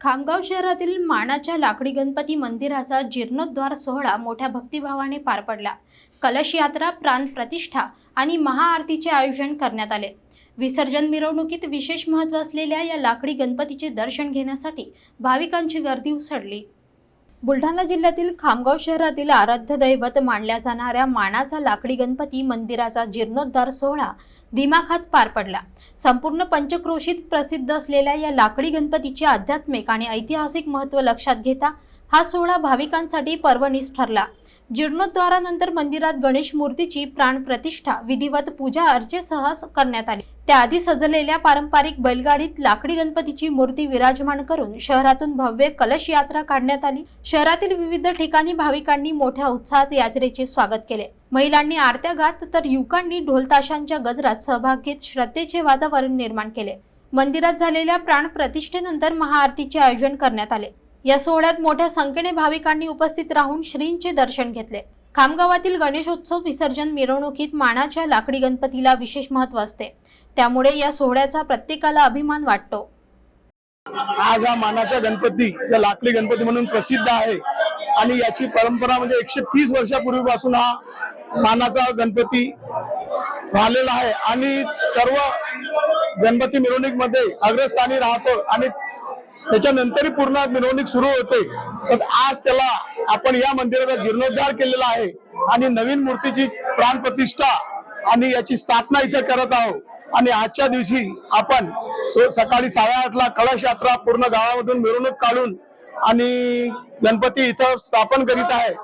खामगाव शहरातील मानाच्या लाकडी गणपती मंदिराचा जीर्णोद्धार सोहळा मोठ्या भक्तिभावाने पार पडला. कलश यात्रा प्राण प्रतिष्ठा आणि महाआरतीचे आयोजन करण्यात आले. विसर्जन मिरवणुकीत विशेष महत्त्व असलेल्या या लाकडी गणपतीचे दर्शन घेण्यासाठी भाविकांची गर्दी उसळली. बुलढाणा जिल्ह्यातील खामगाव शहरातील आराध्य दैवत मानल्या जाणाऱ्या मानाचा लाकडी गणपती मंदिराचा जीर्णोद्धार सोहळा दिमाखात पार पडला. संपूर्ण पंचक्रोशीत प्रसिद्ध असलेल्या या लाकडी गणपतीचे आध्यात्मिक आणि ऐतिहासिक महत्त्व लक्षात घेता हा सोहळा भाविकांसाठी पर्वणीस ठरला. जीर्णोद्धारानंतर मंदिरात गणेश मूर्तीची प्राण प्रतिष्ठा विधिवत पूजा अर्चेसह करण्यात आली. त्याआधी सजलेल्या पारंपरिक बैलगाडीत लाकडी गणपतीची मूर्ती विराजमान करून शहरातून भव्य कलश यात्रा काढण्यात आली. शहरातील विविध ठिकाणी भाविकांनी मोठ्या उत्साहात यात्रेचे स्वागत केले. महिलांनी आरत्या गात तर युवकांनी ढोलताशांच्या गजरात सहभाग घेत श्रद्धेचे वातावरण निर्माण केले. मंदिरात झालेल्या प्राणप्रतिष्ठेनंतर महाआरतीचे आयोजन करण्यात आले. या सोहळ्यात मोठ्या संख्येने भाविकांनी उपस्थित राहून श्रींचे दर्शन घेतले. खामगावातील गणेशोत्सव विसर्जन मिरवणुकीत मानाच्या लाकडी गणपतीला विशेष महत्त्व असते. त्यामुळे या सोहळ्याचा प्रत्येकाला अभिमान वाटतो. आज हा मानाचा गणपती जो लाकडी गणपती म्हणून प्रसिद्ध आहे आणि याची परंपरा म्हणजे एकशे तीस वर्षापूर्वीपासून हा मानाचा गणपती राहिलेला आहे. आणि सर्व गणपती मिरवणुकीमध्ये अग्रस्थानी राहतो आणि त्याच्यानंतरही पूर्ण मिरवणूक सुरू होते. तर आज त्याला आपण या मंदिराचा जीर्णोद्धार केलेला आहे आणि नवीन मूर्तीची प्राणप्रतिष्ठा आणि याची स्थापना इथे करत आहोत. आणि आजच्या दिवशी आपण सो- सकाळी साडेआठला कळश यात्रा पूर्ण गावामधून मिरवणूक काढून आणि गणपती इथं स्थापन करीत आहे.